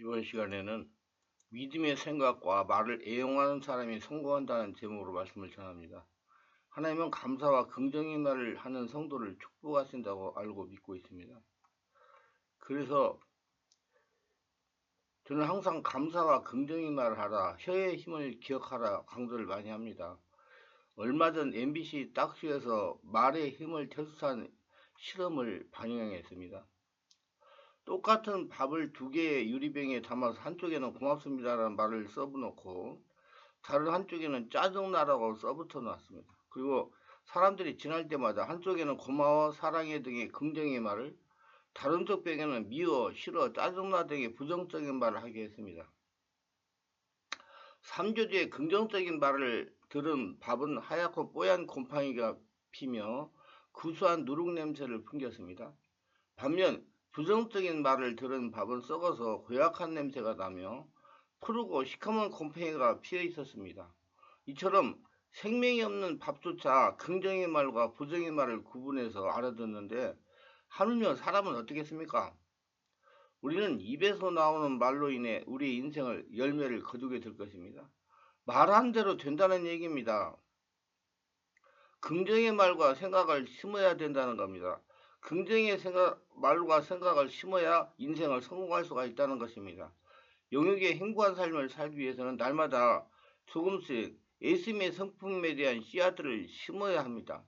이번 시간에는 믿음의 생각과 말을 애용하는 사람이 성공한다는 제목으로 말씀을 전합니다. 하나님은 감사와 긍정의 말을 하는 성도를 축복하신다고 알고 믿고 있습니다. 그래서 저는 항상 감사와 긍정의 말을 하라, 혀의 힘을 기억하라 강조를 많이 합니다. 얼마 전 MBC 딱수에서 말의 힘을 테스트한 실험을 반영했습니다. 똑같은 밥을 두 개의 유리병에 담아서 한쪽에는 고맙습니다라는 말을 써놓고 다른 한쪽에는 짜증나라고 써붙여 놨습니다. 그리고 사람들이 지날 때마다 한쪽에는 고마워, 사랑해 등의 긍정의 말을 다른 쪽 병에는 미워, 싫어, 짜증나 등의 부정적인 말을 하게 했습니다. 3주 뒤에 긍정적인 말을 들은 밥은 하얗고 뽀얀 곰팡이가 피며 구수한 누룩 냄새를 풍겼습니다. 반면 부정적인 말을 들은 밥은 썩어서 고약한 냄새가 나며 푸르고 시커먼 곰팡이가 피어 있었습니다. 이처럼 생명이 없는 밥조차 긍정의 말과 부정의 말을 구분해서 알아듣는데 하물며 사람은 어떻겠습니까? 우리는 입에서 나오는 말로 인해 우리의 인생을 열매를 거두게 될 것입니다. 말한 대로 된다는 얘기입니다. 긍정의 말과 생각을 심어야 된다는 겁니다. 긍정의 생각, 말과 생각을 심어야 인생을 성공할 수가 있다는 것입니다. 영역의 행복한 삶을 살기 위해서는 날마다 조금씩 예수님의 성품에 대한 씨앗들을 심어야 합니다.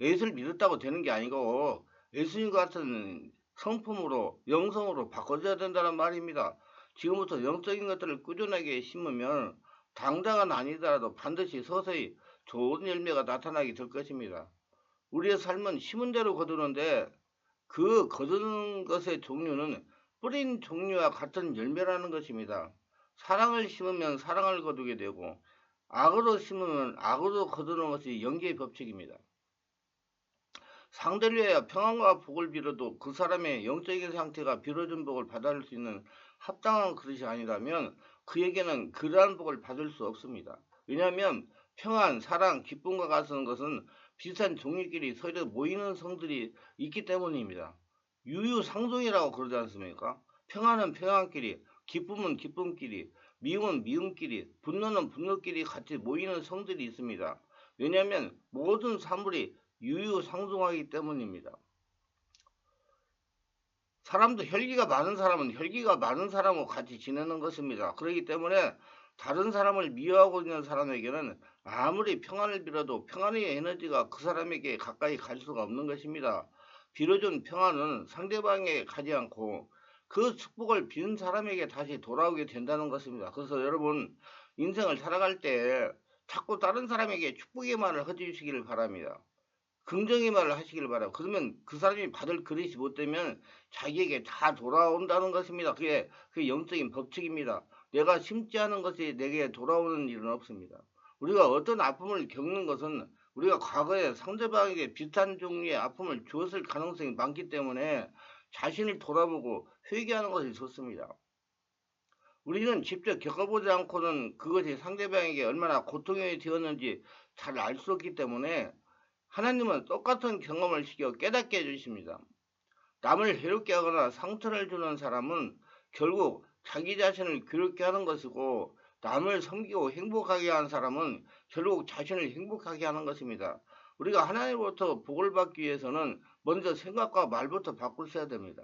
예수를 믿었다고 되는 게 아니고 예수님 같은 성품으로 영성으로 바꿔줘야 된다는 말입니다. 지금부터 영적인 것들을 꾸준하게 심으면 당장은 아니더라도 반드시 서서히 좋은 열매가 나타나게 될 것입니다. 우리의 삶은 심은 대로 거두는데 그 거두는 것의 종류는 뿌린 종류와 같은 열매라는 것입니다. 사랑을 심으면 사랑을 거두게 되고 악으로 심으면 악으로 거두는 것이 연계의 법칙입니다. 상대를 위하여 평안과 복을 빌어도 그 사람의 영적인 상태가 빌어준 복을 받을 수 있는 합당한 그릇이 아니라면 그에게는 그러한 복을 받을 수 없습니다. 왜냐하면 평안, 사랑, 기쁨과 같은 것은 비슷한 종류끼리 서로 모이는 성들이 있기 때문입니다. 유유상종이라고 그러지 않습니까? 평안은 평안끼리, 기쁨은 기쁨끼리, 미움은 미움끼리, 분노는 분노끼리 같이 모이는 성들이 있습니다. 왜냐하면 모든 사물이 유유상종하기 때문입니다. 사람도 혈기가 많은 사람은 혈기가 많은 사람과 같이 지내는 것입니다. 그렇기 때문에 다른 사람을 미워하고 있는 사람에게는 아무리 평안을 빌어도 평안의 에너지가 그 사람에게 가까이 갈 수가 없는 것입니다. 빌어준 평안은 상대방에게 가지 않고 그 축복을 비는 사람에게 다시 돌아오게 된다는 것입니다. 그래서 여러분 인생을 살아갈 때 자꾸 다른 사람에게 축복의 말을 해주시기를 바랍니다. 긍정의 말을 하시기를 바라고 그러면 그 사람이 받을 그릇이 못 되면 자기에게 다 돌아온다는 것입니다. 그게 그 영적인 법칙입니다. 내가 심지 않은 것이 내게 돌아오는 일은 없습니다. 우리가 어떤 아픔을 겪는 것은 우리가 과거에 상대방에게 비슷한 종류의 아픔을 주었을 가능성이 많기 때문에 자신을 돌아보고 회개하는 것이 좋습니다. 우리는 직접 겪어보지 않고는 그것이 상대방에게 얼마나 고통이 되었는지 잘 알 수 없기 때문에 하나님은 똑같은 경험을 시켜 깨닫게 해주십니다. 남을 해롭게 하거나 상처를 주는 사람은 결국 자기 자신을 괴롭게 하는 것이고 남을 섬기고 행복하게 하는 사람은 결국 자신을 행복하게 하는 것입니다. 우리가 하나님으로부터 복을 받기 위해서는 먼저 생각과 말부터 바꾸셔야 됩니다.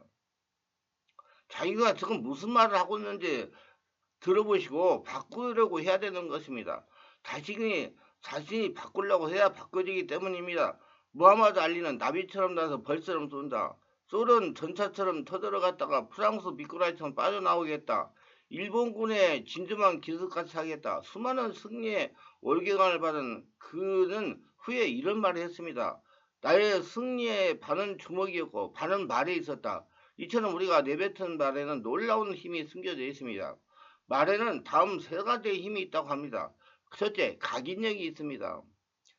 자기가 지금 무슨 말을 하고 있는지 들어보시고 바꾸려고 해야 되는 것입니다. 자신이 자신이 바꾸려고 해야 바꿔지기 때문입니다. 무하마드 알리는 나비처럼 나서 벌처럼 쏜다. 소련 전차처럼 터들어갔다가 프랑스 미꾸라지처럼 빠져나오겠다. 일본군의 진주만 기습같이 하겠다. 수많은 승리의 월계관을 받은 그는 후에 이런 말을 했습니다. 나의 승리의 반은 주먹이었고 반은 말에 있었다. 이처럼 우리가 내뱉은 말에는 놀라운 힘이 숨겨져 있습니다. 말에는 다음 세 가지의 힘이 있다고 합니다. 첫째, 각인력이 있습니다.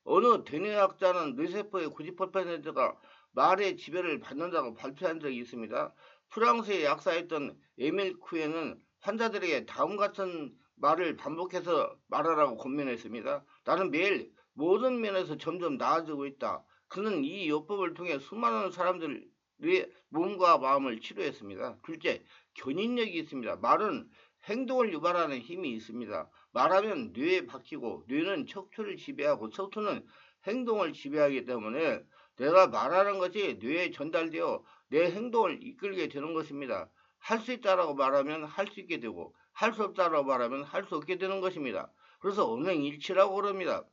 어느 대뇌학자는 뇌세포의 98%가 말의 지배를 받는다고 발표한 적이 있습니다. 프랑스의 약사였던 에밀 쿠에는 환자들에게 다음 같은 말을 반복해서 말하라고 권면했습니다. 나는 매일 모든 면에서 점점 나아지고 있다. 그는 이 요법을 통해 수많은 사람들의 뇌, 몸과 마음을 치료했습니다. 둘째, 견인력이 있습니다. 말은 행동을 유발하는 힘이 있습니다. 말하면 뇌에 박히고 뇌는 척추를 지배하고 척추는 행동을 지배하기 때문에 내가 말하는 것이 뇌에 전달되어 내 행동을 이끌게 되는 것입니다. 할 수 있다라고 말하면 할 수 있게 되고 할 수 없다라고 말하면 할 수 없게 되는 것입니다. 그래서 은행일치라고 그럽니다.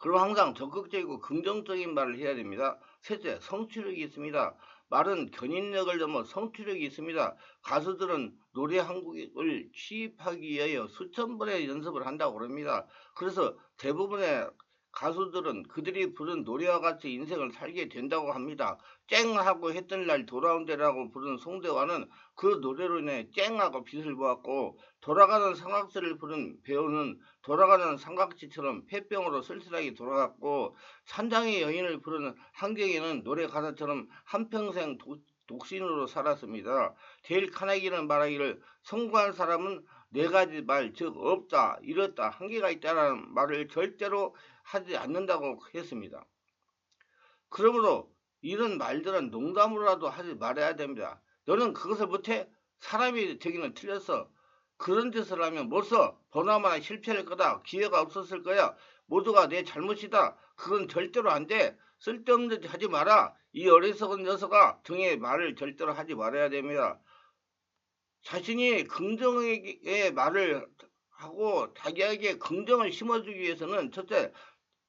그럼 항상 적극적이고 긍정적인 말을 해야 됩니다. 셋째, 성취력이 있습니다. 말은 견인력을 넘어 성취력이 있습니다. 가수들은 노래 한 곡을 취입하기 위하여 수천 번의 연습을 한다고 그럽니다. 그래서 대부분의 가수들은 그들이 부른 노래와 같이 인생을 살게 된다고 합니다. 쨍하고 했던 날 돌아온대라고 부른 송대화는 그 노래로 인해 쨍하고 빛을 보았고 돌아가는 삼각지를 부른 배우는 돌아가는 삼각지처럼 폐병으로 쓸쓸하게 돌아갔고 산장의 여인을 부르는 한경이는 노래 가사처럼 한평생 도, 독신으로 살았습니다. 데일 카네기는 말하기를 성공한 사람은 네 가지 말, 즉 없다, 이렇다, 한계가 있다라는 말을 절대로 하지 않는다고 했습니다. 그러므로 이런 말들은 농담으로라도 하지 말아야 됩니다. 너는 그것을 못해? 사람이 되기는 틀렸어. 그런 짓을 하면 못써 번화만 실패할 거다. 기회가 없었을 거야. 모두가 내 잘못이다. 그건 절대로 안 돼. 쓸데없는 짓 하지 마라. 이 어리석은 녀석아 등의 말을 절대로 하지 말아야 됩니다. 자신이 긍정의 말을 하고 자기에게 긍정을 심어주기 위해서는 첫째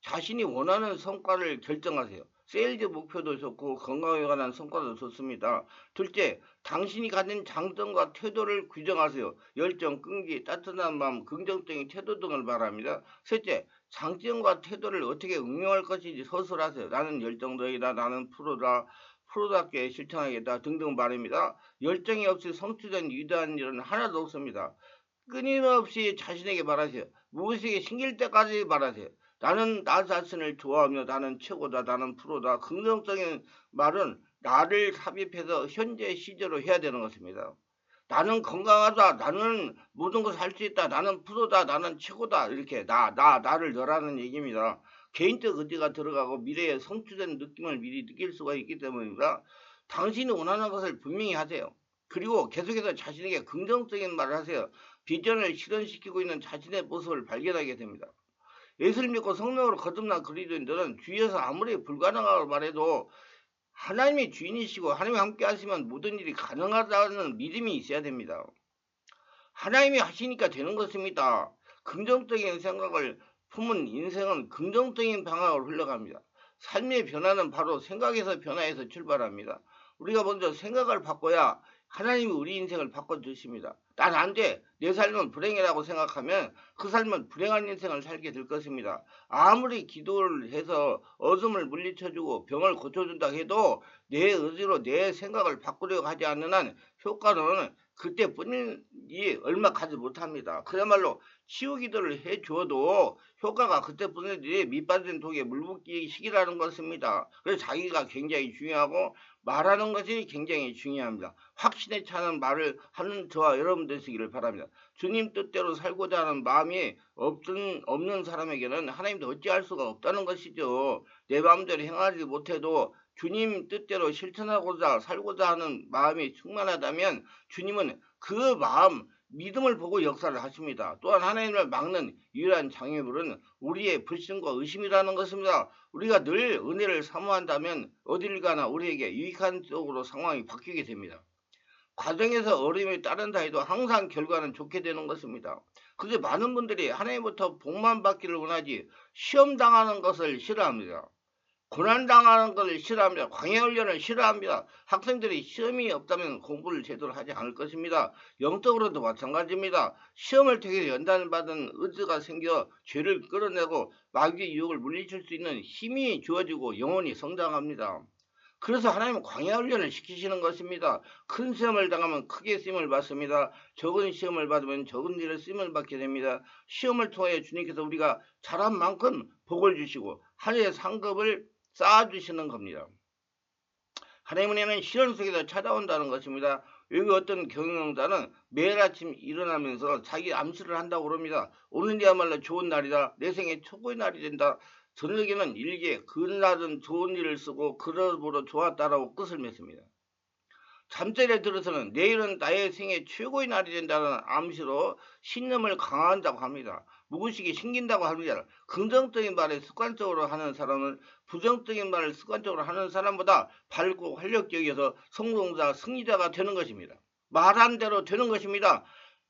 자신이 원하는 성과를 결정하세요. 세일즈 목표도 좋고 건강에 관한 성과도 좋습니다. 둘째, 당신이 가진 장점과 태도를 규정하세요. 열정, 끈기, 따뜻한 마음, 긍정적인 태도 등을 말합니다. 셋째, 장점과 태도를 어떻게 응용할 것인지 서술하세요. 나는 열정적이다, 나는 프로다, 프로답게 실천하겠다 등등 말입니다. 열정이 없이 성취된 위대한 일은 하나도 없습니다. 끊임없이 자신에게 말하세요. 무엇에게 신길 때까지 말하세요. 나는 나 자신을 좋아하며 나는 최고다, 나는 프로다. 긍정적인 말은 나를 삽입해서 현재 시제로 해야 되는 것입니다. 나는 건강하다, 나는 모든 것을 할 수 있다, 나는 프로다, 나는 최고다. 이렇게 나, 나, 나 를 너라는 얘기입니다. 개인적 의지가 들어가고 미래에 성취된 느낌을 미리 느낄 수가 있기 때문입니다. 당신이 원하는 것을 분명히 하세요. 그리고 계속해서 자신에게 긍정적인 말을 하세요. 비전을 실현시키고 있는 자신의 모습을 발견하게 됩니다. 예수를 믿고 성령으로 거듭난 그리스도인들은 주위에서 아무리 불가능하다고 말해도 하나님이 주인이시고 하나님이 함께 하시면 모든 일이 가능하다는 믿음이 있어야 됩니다. 하나님이 하시니까 되는 것입니다. 긍정적인 생각을 품은 인생은 긍정적인 방향으로 흘러갑니다. 삶의 변화는 바로 생각에서 변화해서 출발합니다. 우리가 먼저 생각을 바꿔야 하나님이 우리 인생을 바꿔주십니다. 난 안 돼. 내 삶은 불행이라고 생각하면 그 삶은 불행한 인생을 살게 될 것입니다. 아무리 기도를 해서 어둠을 물리쳐주고 병을 고쳐준다 해도 내 의지로 내 생각을 바꾸려고 하지 않는 한 효과는 그때뿐이 얼마 가지 못합니다. 그야말로 치유 기도를 해 주어도 효과가 그때뿐이지 밑빠진 독에 물 붓기 시기라는 것입니다. 그래서 자기가 굉장히 중요하고 말하는 것이 굉장히 중요합니다. 확신에 차는 말을 하는 저와 여러분 되시기를 바랍니다. 주님 뜻대로 살고자 하는 마음이 없는, 없는 사람에게는 하나님도 어찌할 수가 없다는 것이죠. 내 마음대로 행하지 못해도 주님 뜻대로 실천하고자 살고자 하는 마음이 충만하다면 주님은 그 마음 믿음을 보고 역사를 하십니다. 또한 하나님을 막는 유일한 장애물은 우리의 불신과 의심이라는 것입니다. 우리가 늘 은혜를 사모한다면 어딜 가나 우리에게 유익한 쪽으로 상황이 바뀌게 됩니다. 과정에서 어려움이 따른다 해도 항상 결과는 좋게 되는 것입니다. 그게 많은 분들이 하나님부터 복만 받기를 원하지 시험 당하는 것을 싫어합니다. 고난당하는 것을 싫어합니다. 광해훈련을 싫어합니다. 학생들이 시험이 없다면 공부를 제대로 하지 않을 것입니다. 영적으로도 마찬가지입니다. 시험을 통해 연단받은 의지가 생겨 죄를 끌어내고 마귀의 유혹을 물리칠 수 있는 힘이 주어지고 영혼이 성장합니다. 그래서 하나님은 광야훈련을 시키시는 것입니다. 큰 시험을 당하면 크게 쓰임을 받습니다. 적은 시험을 받으면 적은 일을 쓰임을 받게 됩니다. 시험을 통해 주님께서 우리가 잘한 만큼 복을 주시고 하늘의 상급을 쌓아주시는 겁니다. 하나님은 시련 속에서 찾아온다는 것입니다. 여기 어떤 경영자는 매일 아침 일어나면서 자기 암시를 한다고 그럽니다. 오늘이야말로 좋은 날이다. 내 생의 최고의 날이 된다. 저녁에는 일기에 그날은 좋은 일을 쓰고 그러므로 좋았다라고 끝을 맺습니다. 잠자리에 들어서는 내일은 나의 생애 최고의 날이 된다는 암시로 신념을 강화한다고 합니다. 무의식이 생긴다고 합니다. 긍정적인 말을 습관적으로 하는 사람은 부정적인 말을 습관적으로 하는 사람보다 밝고 활력적이어서 성공자, 승리자가 되는 것입니다. 말한 대로 되는 것입니다.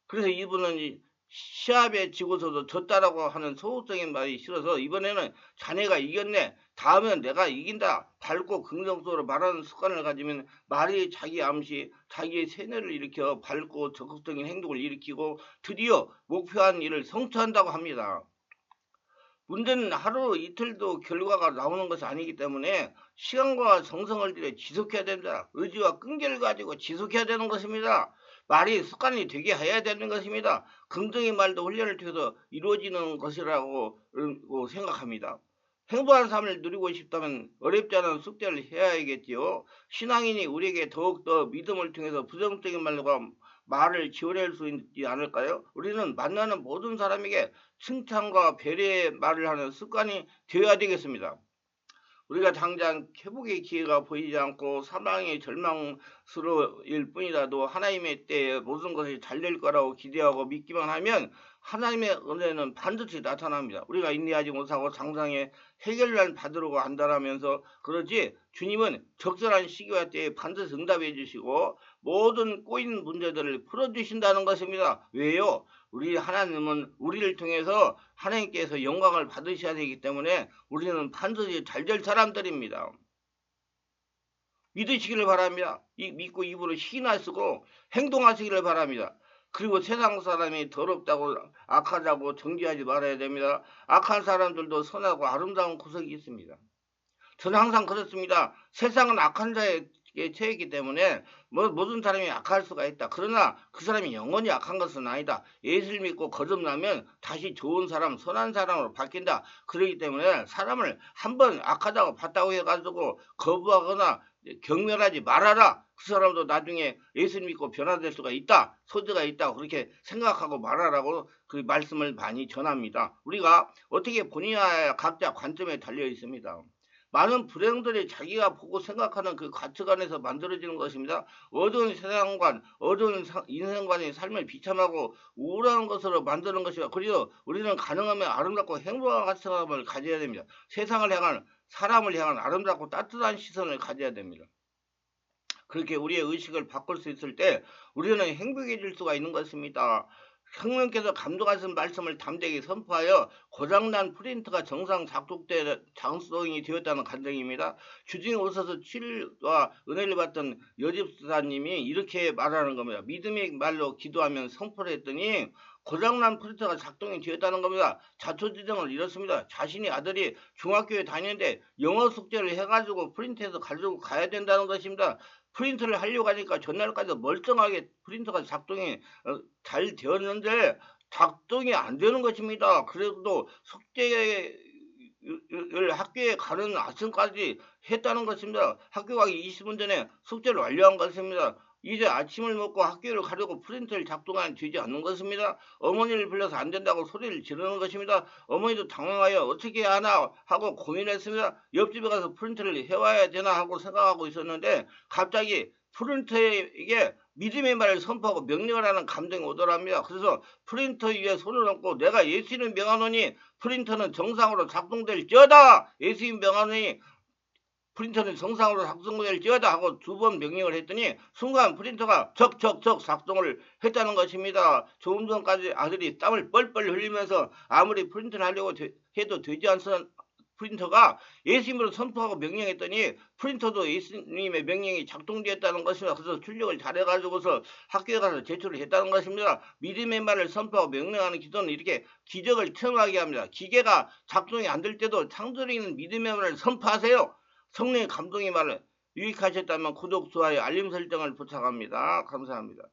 그래서 이분은 시합에 지고서도 졌다라고 하는 소극적인 말이 싫어서 이번에는 자네가 이겼네. 다음엔 내가 이긴다. 밝고 긍정적으로 말하는 습관을 가지면 말이 자기 암시, 자기의 세뇌를 일으켜 밝고 적극적인 행동을 일으키고 드디어 목표한 일을 성취한다고 합니다. 문제는 하루 이틀도 결과가 나오는 것이 아니기 때문에 시간과 정성을 들여 지속해야 된다. 의지와 끈기를 가지고 지속해야 되는 것입니다. 말이 습관이 되게 해야 되는 것입니다. 긍정의 말도 훈련을 통해서 이루어지는 것이라고 생각합니다. 행복한 삶을 누리고 싶다면 어렵지 않은 숙제를 해야겠지요. 신앙인이 우리에게 더욱더 믿음을 통해서 부정적인 말과 말을 지원할 수 있지 않을까요? 우리는 만나는 모든 사람에게 칭찬과 배려의 말을 하는 습관이 되어야 되겠습니다. 우리가 당장 회복의 기회가 보이지 않고 사망의 절망스러울 뿐이라도 하나님의 때에 모든 것이 잘 될 거라고 기대하고 믿기만 하면 하나님의 은혜는 반드시 나타납니다. 우리가 인내하지 못하고 상상에 해결만 받으려고 한다라면서 그러지 주님은 적절한 시기와 때에 반드시 응답해 주시고 모든 꼬인 문제들을 풀어주신다는 것입니다. 왜요? 우리 하나님은 우리를 통해서 하나님께서 영광을 받으셔야 되기 때문에 우리는 반드시 잘 될 사람들입니다. 믿으시기를 바랍니다. 이, 믿고 입으로 신하 쓰고 행동하시기를 바랍니다. 그리고 세상 사람이 더럽다고 악하다고 정지하지 말아야 됩니다. 악한 사람들도 선하고 아름다운 구석이 있습니다. 저는 항상 그렇습니다. 세상은 악한 자의 처했기 때문에 뭐 모든 사람이 악할 수가 있다. 그러나 그 사람이 영원히 악한 것은 아니다. 예수를 믿고 거듭나면 다시 좋은 사람, 선한 사람으로 바뀐다. 그러기 때문에 사람을 한번 악하다고 봤다고 해가지고 거부하거나 경멸하지 말아라. 그 사람도 나중에 예수를 믿고 변화될 수가 있다. 소재가 있다. 그렇게 생각하고 말하라고 그 말씀을 많이 전합니다. 우리가 어떻게 본인의 각자 관점에 달려 있습니다. 많은 불행들이 자기가 보고 생각하는 그 가치관에서 만들어지는 것입니다. 어두운 세상관, 어두운 인생관의 삶을 비참하고 우울한 것으로 만드는 것이다. 그리고 우리는 가능하면 아름답고 행복한 가치관을 가져야 됩니다. 세상을 향한 사람을 향한 아름답고 따뜻한 시선을 가져야 됩니다. 그렇게 우리의 의식을 바꿀 수 있을 때 우리는 행복해질 수가 있는 것입니다. 성령께서 감독하신 말씀을 담대하게 선포하여 고장난 프린터가 정상 작동때 장수동이 되었다는 간증입니다. 주중에 오셔서 치료와 은혜를 받던 여집사님이 이렇게 말하는 겁니다. 믿음의 말로 기도하면 선포를 했더니 고장난 프린터가 작동이 되었다는 겁니다. 자초지정을 잃었습니다. 자신이 아들이 중학교에 다니는데 영어 숙제를 해가지고 프린터에서 가지고 가야 된다는 것입니다. 프린터를 하려고 하니까 전날까지 멀쩡하게 프린터가 작동이 어, 잘 되었는데 작동이 안 되는 것입니다. 그래도 숙제를 학교에 가는 아침까지 했다는 것입니다. 학교 가기 20분 전에 숙제를 완료한 것입니다. 이제 아침을 먹고 학교를 가려고 프린터를 작동하는 되지 않는 것입니다. 어머니를 불러서 안 된다고 소리를 지르는 것입니다. 어머니도 당황하여 어떻게 하나 하고 고민했습니다. 옆집에 가서 프린터를 해와야 되나 하고 생각하고 있었는데 갑자기 프린터에게 믿음의 말을 선포하고 명령을 하는 감정이 오더랍니다. 그래서 프린터 위에 손을 얹고 내가 예수님 명하노니 프린터는 정상으로 작동될지어다. 예수님 명하노니 프린터는 정상으로 작동될지어다 하고 두 번 명령을 했더니 순간 프린터가 적적적 작동을 했다는 것입니다. 조금 전까지 아들이 땀을 뻘뻘 흘리면서 아무리 프린터를 하려고 되, 해도 되지 않는 프린터가 예수님으로 선포하고 명령했더니 프린터도 예수님의 명령이 작동되었다는 것입니다. 그래서 출력을 잘해가지고서 학교에 가서 제출을 했다는 것입니다. 믿음의 말을 선포하고 명령하는 기도는 이렇게 기적을 체험하게 합니다. 기계가 작동이 안 될 때도 있는 믿음의 말을 선포하세요. 성령의 감동의 말을 유익하셨다면 구독, 좋아요, 알림 설정을 부탁합니다. 감사합니다.